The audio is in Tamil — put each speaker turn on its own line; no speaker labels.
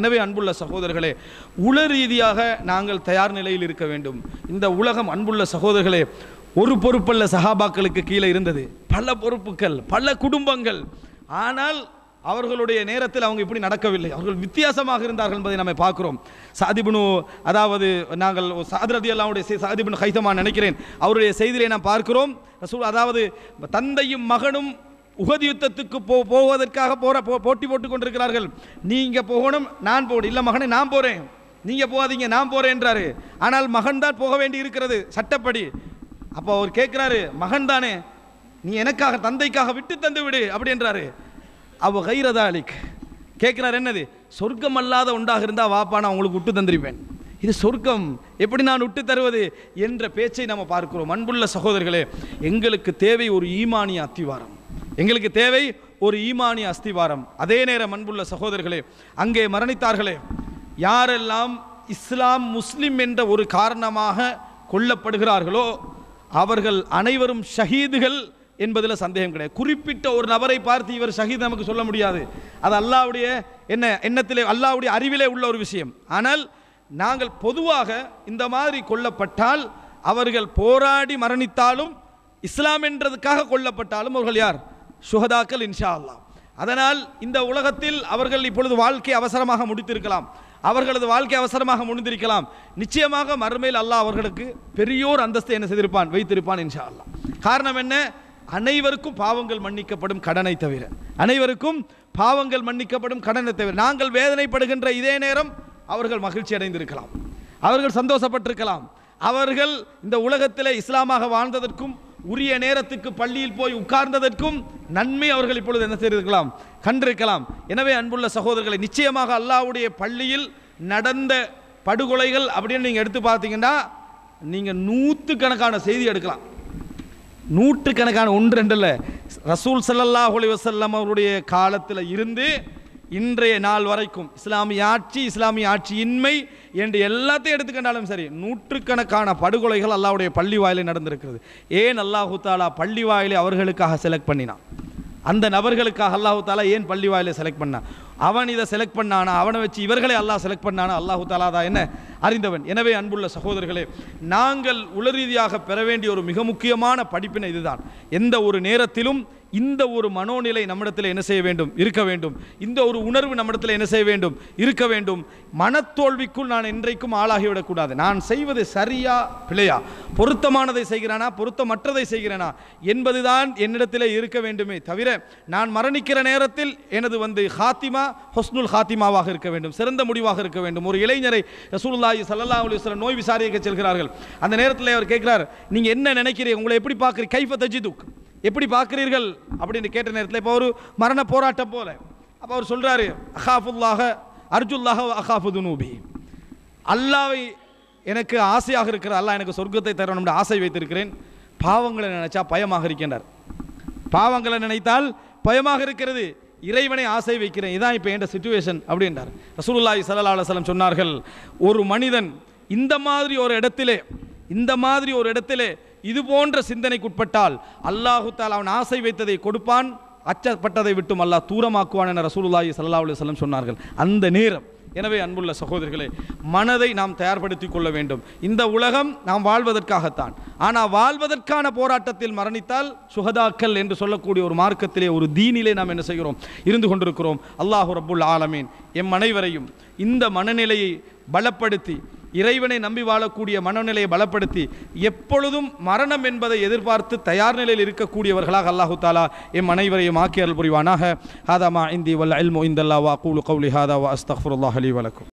எனவே அன்புள்ள சகோதரர்களே உள ரீதியாக நாங்கள் தயார் நிலையில் இருக்க வேண்டும். இந்த உலகம் அன்புள்ள சகோதரர்களே ஒரு பொறுப்பல்ல சஹாபாக்களுக்கு கீழே இருந்தது. பல பொறுப்புகள் பல குடும்பங்கள். ஆனால் அவர்களுடைய நேரத்தில் அவங்க இப்படி நடக்கவில்லை. அவர்கள் வித்தியாசமாக இருந்தார்கள் என்பதை நம்ம பார்க்குறோம். சாதிபுனு அதாவது நாங்கள் சாதிரதி அல்லாவுடைய சாதிபுனு ஹைதமா நினைக்கிறேன். அவருடைய செய்தியை நாம் பார்க்கிறோம். ரசூல் அதாவது தந்தையும் மகனும் உகது யுத்தத்துக்கு போ போவதற்காக போகிற போ போட்டி போட்டு கொண்டிருக்கிறார்கள். நீங்கள் போகணும் நான் போடு இல்லை மகனே நான் போகிறேன் நீங்கள் போகாதீங்க நான் போகிறேன் என்றாரு. ஆனால் மகன் தான் போக வேண்டி இருக்கிறது சட்டப்படி. அப்போ அவர் கேட்குறாரு மகன் தானே நீ எனக்காக தந்தைக்காக விட்டு தந்து விடு அப்படி என்றாரு. அவ கைரதாலிக் கேட்குறாரு என்னது? சொர்க்கம் அல்லாத உண்டாக இருந்தால் வாப்பா நான் உங்களுக்கு விட்டு தந்திருப்பேன். இது சொர்க்கம். எப்படி நான் விட்டு தருவது என்ற பேச்சை நம்ம பார்க்கிறோம். அன்புள்ள சகோதரர்களே எங்களுக்கு தேவை ஒரு ஈமானிய அத்திவாரம். எங்களுக்கு தேவை ஒரு ஈமானிய அஸ்திவாரம். அதே நேரம் அன்புள்ள சகோதரர்களே அங்கே மரணித்தார்களே. யாரெல்லாம் இஸ்லாம் முஸ்லிம் என்ற ஒரு காரணமாக கொல்லப்படுகிறார்களோ அவர்கள் அனைவரும் ஷஹீதுகள் என்பதில் சந்தேகம் கிடையாது. குறிப்பிட்ட ஒரு நபரை பார்த்து இவர் ஷஹீத் நமக்கு சொல்ல முடியாது. அது அல்லாவுடைய என்ன எண்ணத்திலே அல்லாவுடைய அறிவிலே உள்ள ஒரு விஷயம். ஆனால் நாங்கள் பொதுவாக இந்த மாதிரி கொல்லப்பட்டால் அவர்கள் போராடி மரணித்தாலும் இஸ்லாம் என்றதுக்காக கொல்லப்பட்டாலும் அவர்கள் யார்? சுகதாக்கள் இன்ஷா அல்லாம் அதனால் இந்த உலகத்தில் அவர்கள் இப்பொழுது வாழ்க்கை அவசரமாக முடித்திருக்கலாம். அவர்களது வாழ்க்கை அவசரமாக முடிந்திருக்கலாம். நிச்சயமாக மறுமையில் அல்லாஹ் அவர்களுக்கு பெரியோர் அந்தஸ்தை என்ன செய்திருப்பான்? வைத்திருப்பான் இன்ஷா அல்லாஹ். காரணம் என்ன? அனைவருக்கும் பாவங்கள் மன்னிக்கப்படும் கடனை தவிர. அனைவருக்கும் பாவங்கள் மன்னிக்கப்படும் கடனை தவிர. நாங்கள் வேதனைப்படுகின்ற இதே நேரம் அவர்கள் மகிழ்ச்சி அடைந்திருக்கலாம். அவர்கள் சந்தோஷப்பட்டிருக்கலாம். அவர்கள் இந்த உலகத்தில் இஸ்லாமாக வாழ்ந்ததற்கும் உரிய நேரத்துக்கு பள்ளியில் போய் உட்கார்ந்ததற்கும் நன்மை அவர்கள் இப்பொழுது என்ன செய்திருக்கலாம் கண்டிருக்கலாம். எனவே அன்புள்ள சகோதரர்களை நிச்சயமாக அல்லாஹ்வுடைய பள்ளியில் நடந்த படுகொலைகள் அப்படின்னு நீங்கள் எடுத்து பார்த்தீங்கன்னா நீங்கள் நூற்று கணக்கான செய்தி எடுக்கலாம். நூற்றுக்கணக்கான ஒன்று ரெண்டு இல்லை. ரசூல் சல்லல்லாஹ் அலி வசல்லம் அவருடைய காலத்தில் இருந்து இன்றைய நாள் வரைக்கும் இஸ்லாமிய ஆட்சி இஸ்லாமிய ஆட்சியின்மை என்று எல்லாத்தையும் எடுத்துக்கண்டாலும் சரி நூற்றுக்கணக்கான படுகொலைகள் அல்லாவுடைய பள்ளி வாயிலே நடந்திருக்கிறது. ஏன் அல்லாஹு தாலா பள்ளி வாயிலே அவர்களுக்காக செலக்ட் பண்ணினான்? அந்த நபர்களுக்காக அல்லாஹு தாலா ஏன் பள்ளி வாயிலே செலக்ட் பண்ணான்? அவன் இதை செலக்ட் பண்ணானா? அவனை வச்சு இவர்களை அல்லாஹ் செலக்ட் பண்ணானா? அல்லாஹு தாலா தான் என்ன அறிந்தவன். எனவே அன்புள்ள சகோதரர்களே நாங்கள் உளரீதியாக பெற வேண்டிய ஒரு மிக முக்கியமான படிப்பினை இதுதான். எந்த ஒரு நேரத்திலும் இந்த ஒரு மனோநிலை நம்மிடத்தில் என்ன செய்ய வேண்டும்? இருக்க வேண்டும். இந்த ஒரு உணர்வு நம்மிடத்தில் என்ன செய்ய வேண்டும்? இருக்க வேண்டும். மனத்தோல்விக்குள் நான் என்றைக்கும் ஆளாகிவிடக்கூடாது நான் செய்வது சரியா பிழையா? பொருத்தமானதை செய்கிறானா? பொருத்தமற்றதை செய்கிறேனா? என்பதுதான் என்னிடத்தில் இருக்க வேண்டுமே தவிர நான் மரணிக்கிற நேரத்தில் எனது வந்து ஹாத்திமா ஹொஸ்னுல் ஹாத்திமாவாக இருக்க வேண்டும் சிறந்த முடிவாக இருக்க வேண்டும். ஒரு இளைஞரை ரசூலுல்லாஹி சல்லா அலைஹி நோய் விசாரிக்க செல்கிறார்கள். அந்த நேரத்தில் அவர் கேட்கிறார் நீங்க என்ன நினைக்கிறீங்க? உங்களை எப்படி பார்க்குறீங்க கைஃப தஜிதுக்? எப்படி பார்க்குறீர்கள்? அப்படின்னு கேட்ட நேரத்தில் இப்போ ஒரு மரண போராட்டம் போல. அப்போ அவர் சொல்றாரு அஹாஃபுல்லாக அர்ஜுல்லாக அஹாஃபுது நூபி அல்லாவை எனக்கு ஆசையாக இருக்கிற அல்லாஹ் எனக்கு சொர்க்கத்தை தரணும் ஆசை வைத்திருக்கிறேன். பாவங்களை நினைச்சா பயமாக இருக்கின்றார். பாவங்களை நினைத்தால் பயமாக இருக்கிறது. இறைவனை ஆசை வைக்கிறேன். இதான் இப்போ என்ற சுச்சுவேஷன் அப்படின்றார். ரசூலுல்லாஹி சல்லா அலைஹி சொன்னார்கள் ஒரு மனிதன் இந்த மாதிரி ஒரு இடத்திலே இந்த மாதிரி ஒரு இடத்திலே இது போன்ற சிந்தனைக்குட்பட்டால் அல்லாஹு தால் அவன் ஆசை வைத்ததை கொடுப்பான் அச்சப்பட்டதை விட்டும் அல்லாஹ் தூரமாக்குவான் என ரசூலுல்லாஹி சல்லா அலுவலம் சொன்னார்கள். அந்த நேரம் எனவே அன்புள்ள சகோதரிகளே மனதை நாம் தயார்படுத்திக் கொள்ள வேண்டும். இந்த உலகம் நாம் வாழ்வதற்காகத்தான். ஆனால் வாழ்வதற்கான போராட்டத்தில் மரணித்தால் சுகதாக்கல் என்று சொல்லக்கூடிய ஒரு மார்க்கத்திலே ஒரு தீனிலே நாம் என்ன செய்கிறோம்? இருந்து கொண்டிருக்கிறோம். அல்லாஹு ரபுல் ஆலமீன் எம் அனைவரையும் இந்த மனநிலையை பலப்படுத்தி இறைவனை நம்பி வாழக்கூடிய மனநிலையை பலப்படுத்தி எப்பொழுதும் மரணம் என்பதை எதிர்பார்த்து தயார் நிலையில் இருக்கக்கூடியவர்களாக அல்லாஹு தாலா எம் அனைவரையும் ஆக்கியல் புரிவானாக. ஹாதாமா இந்தி வல்ல அல்மோ இந்தல்லா வா கூலு கவுலி ஹாதா வா அஸ்தஃபுல்லாஹ் அலி வலக்கும்